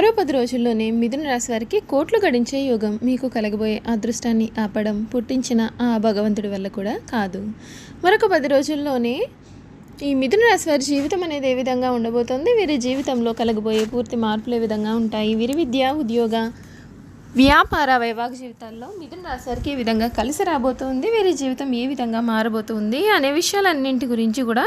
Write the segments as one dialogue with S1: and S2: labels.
S1: మరో పది రోజుల్లోనే మిథున రాశి వారికి కోట్లు గడించే యోగం మీకు కలగబోయే అదృష్టాన్ని ఆపడం పుట్టించిన ఆ భగవంతుడి వల్ల కూడా కాదు. మరొక పది రోజుల్లోనే ఈ మిథున రాశి వారి జీవితం అనేది ఏ విధంగా ఉండబోతోంది? వీరి జీవితంలో కలగబోయే పూర్తి మార్పులు ఏ విధంగా ఉంటాయి? వీరి విద్య ఉద్యోగ వ్యాపార వైవాహిక జీవితాల్లో మిథున రాశి వారికి ఏ విధంగా కలిసి రాబోతుంది? వీరి జీవితం ఏ విధంగా మారబోతుంది? అనే విషయాలన్నింటి గురించి కూడా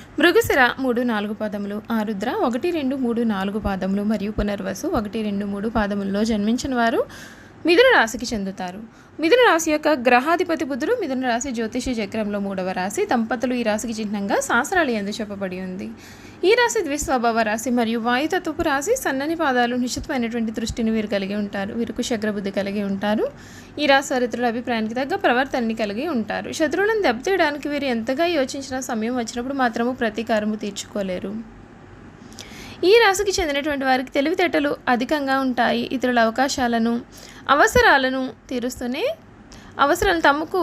S1: మృగశిర మూడు నాలుగు పాదములు ఆరుద్ర ఒకటి రెండు మూడు నాలుగు పాదములు మరియు పునర్వసు ఒకటి రెండు మూడు పాదముల్లో జన్మించిన వారు మిథున రాశికి చెందుతారు. మిథున రాశి యొక్క గ్రహాధిపతి బుధుడు మిథున రాశి జ్యోతిష చక్రంలో మూడవ రాశి దంపతులు ఈ రాశికి చిహ్నంగా శాస్త్రాలు ఎందు చెప్పబడి ఉంది. ఈ రాశి ద్విస్వభావ రాశి మరియు వాయుతత్వపు రాశి సన్నని పాదాలు నిశ్చితమైనటువంటి దృష్టిని వీరు కలిగి ఉంటారు. వీరుకు శగ్రబుద్ధి కలిగి ఉంటారు. ఈ రాశి వారితుల అభిప్రాయానికి తగ్గ ప్రవర్తనని కలిగి ఉంటారు. శత్రువులను దెబ్బతీయడానికి వీరు ఎంతగా యోచించిన సమయం వచ్చినప్పుడు మాత్రము ప్రతీకారము తీర్చుకోలేరు. ఈ రాశికి చెందినటువంటి వారికి తెలివితేటలు అధికంగా ఉంటాయి ఇతరుల అవకాశాలను అవసరాలను తీరుస్తూనే అవసరాలు తమకు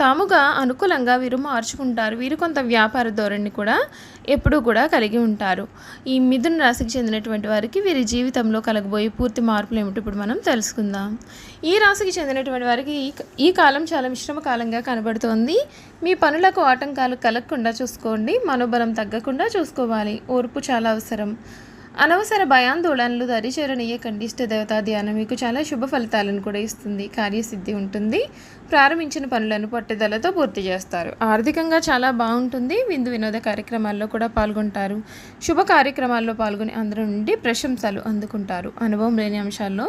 S1: తాముగా అనుకూలంగా వీరు మార్చుకుంటారు. వీరు కొంత వ్యాపార ధోరణి కూడా ఎప్పుడూ కూడా కలిగి ఉంటారు. ఈ మిథున రాశికి చెందినటువంటి వారికి వీరి జీవితంలో కలగబోయే పూర్తి మార్పులు ఏమిటి ఇప్పుడు మనం తెలుసుకుందాం. ఈ రాశికి చెందినటువంటి వారికి ఈ ఈ కాలం చాలా మిశ్రమ కాలంగా కనబడుతోంది. మీ పనులకు ఆటంకాలు కలగకుండా చూసుకోండి. మనోబలం తగ్గకుండా చూసుకోవాలి. ఓర్పు చాలా అవసరం. అనవసర భయాందోళనలు దరిచేరనీయకండి. కండిష్ట దేవతా ధ్యానం మీకు చాలా శుభ ఫలితాలను కూడా ఇస్తుంది. కార్యసిద్ధి ఉంటుంది. ప్రారంభించిన పనులను పట్టుదలతో పూర్తి చేస్తారు. ఆర్థికంగా చాలా బాగుంటుంది. విందు వినోద కార్యక్రమాల్లో కూడా పాల్గొంటారు. శుభ కార్యక్రమాల్లో పాల్గొని అందరి నుండి ప్రశంసలు అందుకుంటారు. అనుభవం లేని అంశాల్లో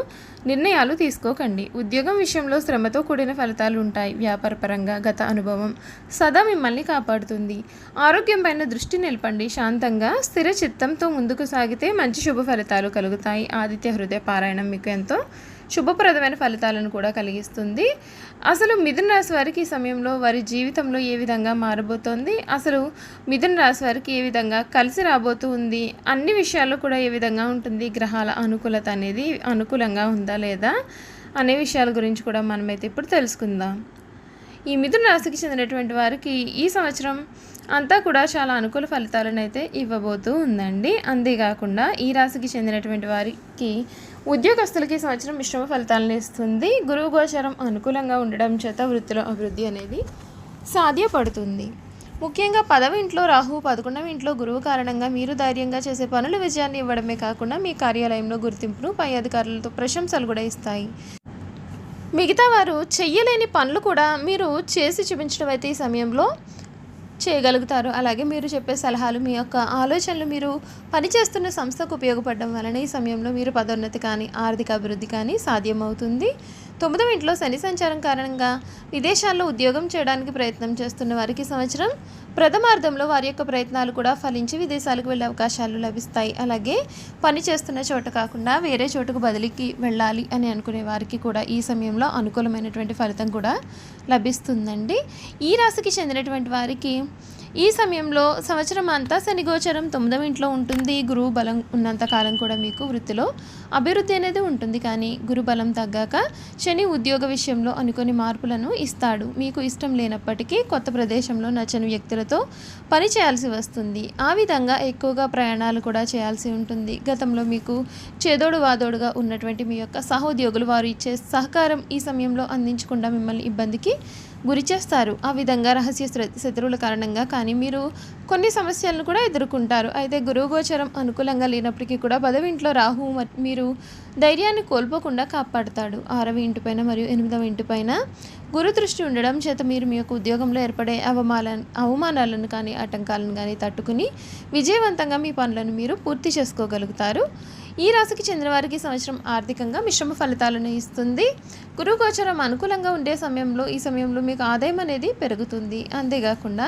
S1: నిర్ణయాలు తీసుకోకండి. ఉద్యోగం విషయంలో శ్రమతో కూడిన ఫలితాలు ఉంటాయి. వ్యాపారపరంగా గత అనుభవం సదా మిమ్మల్ని కాపాడుతుంది. ఆరోగ్యం పైన దృష్టి నిలపండి. శాంతంగా స్థిర చిత్తంతో ముందుకు సాగితే మంచి శుభ ఫలితాలు కలుగుతాయి. ఆదిత్య హృదయ పారాయణం మీకు ఎంతో శుభప్రదమైన ఫలితాలను కూడా కలిగిస్తుంది. అసలు మిథున రాశి వారికి ఈ సమయంలో వారి జీవితంలో ఏ విధంగా మారబోతోంది? అసలు మిథున రాశి వారికి ఏ విధంగా కలిసి రాబోతుంది అన్ని విషయాల్లో కూడా ఏ విధంగా ఉంటుంది? గ్రహాల అనుకూలత అనేది అనుకూలంగా ఉందా లేదా? అనే విషయాల గురించి కూడా మనమైతే ఇప్పుడు తెలుసుకుందాం. ఈ మిథున రాశికి చెందినటువంటి వారికి ఈ సంవత్సరం అంతా కూడా చాలా అనుకూల ఫలితాలను అయితే ఇవ్వబోతూ ఉందండి. అంతేకాకుండా ఈ రాశికి చెందినటువంటి వారికి ఉద్యోగస్తులకి ఈ సంవత్సరం మిశ్రమ ఫలితాలను ఇస్తుంది. గురువు గోచరం అనుకూలంగా ఉండడం చేత వృత్తిలో అభివృద్ధి అనేది సాధ్యపడుతుంది. ముఖ్యంగా పదవ ఇంట్లో రాహు పదకొండవ ఇంట్లో గురువు కారణంగా మీరు ధైర్యంగా చేసే పనుల విజయాన్ని ఇవ్వడమే కాకుండా మీ కార్యాలయంలో గుర్తింపును పై అధికారులతో ప్రశంసలు కూడా ఇస్తాయి. మిగతా వారు చెయ్యలేని పనులు కూడా మీరు చేసి చూపించడం అయితే ఈ సమయంలో చేయగలుగుతారు. అలాగే మీరు చెప్పే సలహాలు మీ యొక్క ఆలోచనలు మీరు పనిచేస్తున్న సంస్థకు ఉపయోగపడడం వలన ఈ సమయంలో మీరు పదోన్నతి కానీ ఆర్థిక అభివృద్ధి కానీ సాధ్యమవుతుంది. తొమ్మిదవ ఇంట్లో శని సంచారం కారణంగా విదేశాల్లో ఉద్యోగం చేయడానికి ప్రయత్నం చేస్తున్న వారికి సంవత్సరం ప్రథమార్థంలో వారి యొక్క ప్రయత్నాలు కూడా ఫలించి విదేశాలకు వెళ్ళే అవకాశాలు లభిస్తాయి. అలాగే పని చేస్తున్న చోట కాకుండా వేరే చోటుకు బదిలీకి వెళ్ళాలి అని అనుకునే వారికి కూడా ఈ సమయంలో అనుకూలమైనటువంటి ఫలితం కూడా లభిస్తుందండి. ఈ రాశికి చెందినటువంటి వారికి ఈ సమయంలో సంవత్సరం అంతా శనిగోచరం తొమ్మిదవ ఇంట్లో ఉంటుంది. గురువు బలం ఉన్నంత కాలం కూడా మీకు వృత్తిలో అభివృద్ధి అనేది ఉంటుంది. కానీ గురు బలం తగ్గాక శని ఉద్యోగ విషయంలో అనుకొని మార్పులను ఇస్తాడు. మీకు ఇష్టం లేనప్పటికీ కొత్త ప్రదేశంలో నచ్చని వ్యక్తులతో పని చేయాల్సి వస్తుంది. ఆ విధంగా ఎక్కువగా ప్రయాణాలు కూడా చేయాల్సి ఉంటుంది. గతంలో మీకు చేదోడు వాదోడుగా ఉన్నటువంటి మీ యొక్క సహోద్యోగులు వారు ఇచ్చే సహకారం ఈ సమయంలో అందించకుండా మిమ్మల్ని ఇబ్బందికి గురి చేస్తారు. ఆ విధంగా రహస్య శత్రువుల కారణంగా కానీ మీరు కొన్ని సమస్యలను కూడా ఎదుర్కొంటారు. అయితే గురువు గోచరం అనుకూలంగా లేనప్పటికీ కూడా పదవింట్లో రాహు మీరు ధైర్యాన్ని కోల్పోకుండా కాపాడుతాడు. ఆరవ ఇంటిపైన మరియు ఎనిమిదవ ఇంటిపైన గురు దృష్టి ఉండడం చేత మీరు మీ యొక్క ఉద్యోగంలో ఏర్పడే అవమాన అవమానాలను కానీ ఆటంకాలను కానీ తట్టుకుని విజయవంతంగా మీ పనులను మీరు పూర్తి చేసుకోగలుగుతారు. ఈ రాశికి చెందిన వారికి సంవత్సరం ఆర్థికంగా మిశ్రమ ఫలితాలను ఇస్తుంది. గురువు గోచరం అనుకూలంగా ఉండే సమయంలో ఈ సమయంలో మీకు ఆదాయం అనేది పెరుగుతుంది. అంతేకాకుండా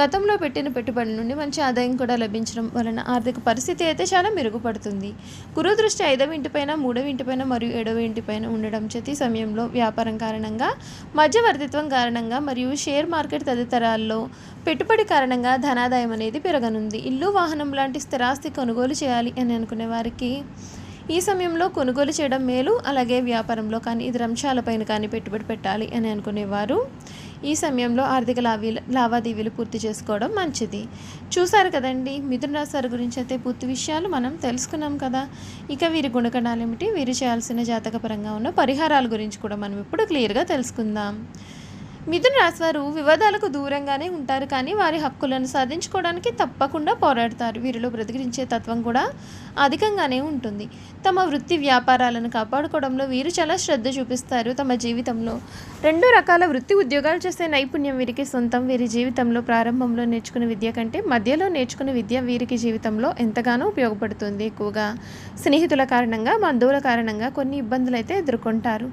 S1: గతంలో పెట్టిన పెట్టుబడి నుండి మంచి ఆదాయం కూడా లభించడం వలన ఆర్థిక పరిస్థితి అయితే చాలా మెరుగుపడుతుంది. గురు దృష్టి ఐదవ ఇంటిపైన మూడవ ఇంటిపైన మరియు ఏడవ ఇంటిపైన ఉండడం చేతి సమయంలో వ్యాపారం కారణంగా మధ్యవర్తిత్వం కారణంగా మరియు షేర్ మార్కెట్ తదితరాల్లో పెట్టుబడి కారణంగా ధనాదాయం అనేది పెరగనుంది. ఇల్లు వాహనం లాంటి స్థిరాస్తి కొనుగోలు చేయాలి అని అనుకునే వారికి ఈ సమయంలో కొనుగోలు చేయడం మేలు అలాగే వ్యాపారంలో కానీ ఇతర అంశాలపైన కానీ పెట్టుబడి పెట్టాలి అని అనుకునేవారు. ఈ సమయంలో ఆర్థిక లావీ లావాదేవీలు పూర్తి చేసుకోవడం మంచిది. చూసారు కదండి మిథున రాశి వారి గురించి అయితే పూర్తి విషయాలు మనం తెలుసుకున్నాం కదా. ఇక వీరి గుణగణాలు ఏమిటి వీరు చేయాల్సిన జాతకపరంగా ఉన్న పరిహారాల గురించి కూడా మనం ఇప్పుడు క్లియర్గా తెలుసుకుందాం. మిథున రాశి వారు వివాదాలకు దూరంగానే ఉంటారు కానీ వారి హక్కులను సాధించుకోవడానికి తప్పకుండా పోరాడతారు. వీరిలో బ్రతికించే తత్వం కూడా అధికంగానే ఉంటుంది. తమ వృత్తి వ్యాపారాలను కాపాడుకోవడంలో వీరు చాలా శ్రద్ధ చూపిస్తారు. తమ జీవితంలో రెండు రకాల వృత్తి ఉద్యోగాలు చేసే నైపుణ్యం వీరికి సొంతం. వీరి జీవితంలో ప్రారంభంలో నేర్చుకున్న విద్య కంటే మధ్యలో నేర్చుకున్న విద్య వీరికి జీవితంలో ఎంతగానో ఉపయోగపడుతుంది. ఎక్కువగా స్నేహితుల కారణంగా బంధువుల కారణంగా కొన్ని ఇబ్బందులు అయితే ఎదుర్కొంటారు.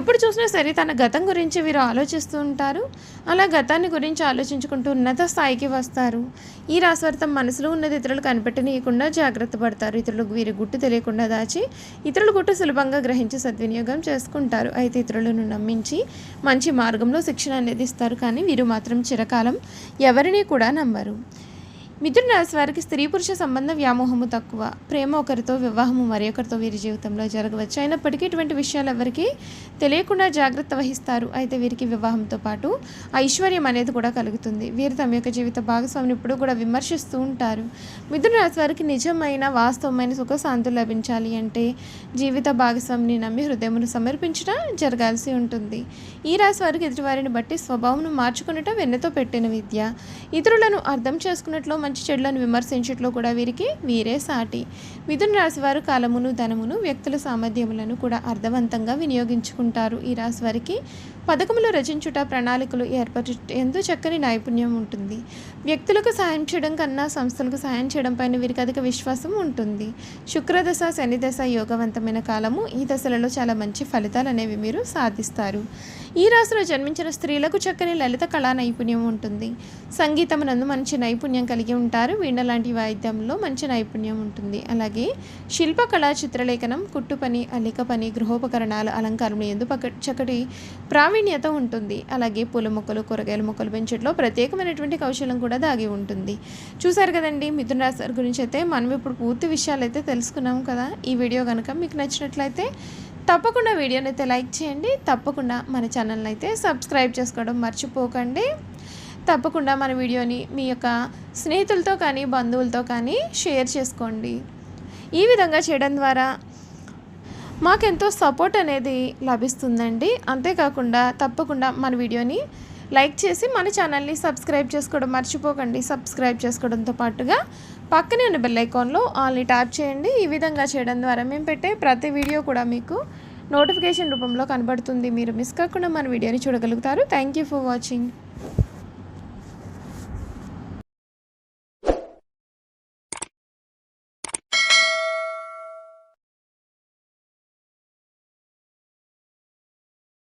S1: ఎప్పుడు చూసినా సరే తన గతం గురించి వీరు ఆలోచిస్తూ ఉంటారు అలా గతాన్ని గురించి ఆలోచించుకుంటూ ఉన్నత స్థాయికి వస్తారు. ఈ రాశివారు తమ మనసులో ఉన్నది ఇతరులు కనిపెట్టనీయకుండా జాగ్రత్త పడతారు. ఇతరులకు వీరి గుట్టు తెలియకుండా దాచి ఇతరుల గుట్టు సులభంగా గ్రహించి సద్వినియోగం చేసుకుంటారు. అయితే ఇతరులను నమ్మించి మంచి మార్గంలో శిక్షణ అనేది ఇస్తారు. కానీ వీరు మాత్రం చిరకాలం ఎవరిని కూడా నమ్మరు. మిథున రాశి వారికి స్త్రీ పురుష సంబంధ వ్యామోహము తక్కువ. ప్రేమ ఒకరితో వివాహము మరొకరితో వీరి జీవితంలో జరగవచ్చు. అయినప్పటికీ ఇటువంటి విషయాలు ఎవరికి తెలియకుండా జాగ్రత్త వహిస్తారు. అయితే వీరికి వివాహంతో పాటు ఐశ్వర్యం అనేది కూడా కలుగుతుంది. వీరు తమ యొక్క జీవిత భాగస్వామిని ఇప్పుడు కూడా విమర్శిస్తూ ఉంటారు. మిథున రాశి వారికి నిజమైన వాస్తవమైన సుఖశాంతులు లభించాలి అంటే జీవిత భాగస్వామిని నమ్మి హృదయమును సమర్పించడం జరగాల్సి ఉంటుంది. ఈ రాశి వారికి ఎదుటివారిని బట్టి స్వభావం మార్చుకునేట వెన్నతో పెట్టిన విద్య. ఇతరులను అర్థం చేసుకున్నట్లు మంచి చెడులను విమర్శించట్లో కూడా వీరికి వీరే సాటి. మిథున రాశి వారు కాలమును ధనమును వ్యక్తుల సామర్థ్యములను కూడా అర్థవంతంగా వినియోగించుకుంటారు. ఈ రాశి వారికి పథకములు రచించుట ప్రణాళికలు ఏర్పరచు ఎంతో చక్కని నైపుణ్యం ఉంటుంది. వ్యక్తులకు సాయం చేయడం కన్నా సంస్థలకు సాయం చేయడం పైన వీరికి అధిక విశ్వాసం ఉంటుంది. శుక్రదశ శని దశ యోగవంతమైన కాలము ఈ దశలలో చాలా మంచి ఫలితాలు అనేవి మీరు సాధిస్తారు. ఈ రాశిలో జన్మించిన స్త్రీలకు చక్కని లలిత కళా నైపుణ్యం ఉంటుంది. సంగీతం నందు మంచి నైపుణ్యం కలిగి ఉంటారు. వీణ లాంటి వాయిద్యంలో మంచి నైపుణ్యం ఉంటుంది. అలాగే శిల్పకళ చిత్రలేఖనం కుట్టు పని అల్లిక పని గృహోపకరణాలు అలంకారం ఎందు చక్కటి చక్కటి ప్రావీణ్యత ఉంటుంది. అలాగే పూల మొక్కలు కూరగాయల మొక్కలు పెంచడంలో ప్రత్యేకమైనటువంటి కౌశలం కూడా దాగి ఉంటుంది. చూసారు కదండి మిథున రాశి వారి గురించి అయితే మనం ఇప్పుడు పూర్తి విషయాలు అయితే తెలుసుకున్నాం కదా. ఈ వీడియో కనుక మీకు నచ్చినట్లయితే తప్పకుండా వీడియోని అయితే లైక్ చేయండి. తప్పకుండా మన ఛానల్ని అయితే సబ్స్క్రైబ్ చేసుకోవడం మర్చిపోకండి. తప్పకుండా మన వీడియోని మీ యొక్క స్నేహితులతో కానీ బంధువులతో కానీ షేర్ చేసుకోండి. ఈ విధంగా చేయడం ద్వారా మాకెంతో సపోర్ట్ అనేది లభిస్తుందండి. అంతేకాకుండా తప్పకుండా మన వీడియోని లైక్ చేసి మన ఛానల్ని సబ్స్క్రైబ్ చేసుకోవడం మర్చిపోకండి. సబ్స్క్రైబ్ చేసుకోవడంతో పాటుగా పక్కనే ఉన్న బెల్ ఐకాన్లో ఆల్ని ట్యాప్ చేయండి. ఈ విధంగా చేయడం ద్వారా మేము పెట్టే ప్రతి వీడియో కూడా మీకు నోటిఫికేషన్ రూపంలో కనబడుతుంది. మీరు మిస్ కాకుండా మన వీడియోని చూడగలుగుతారు. Thank you for watching.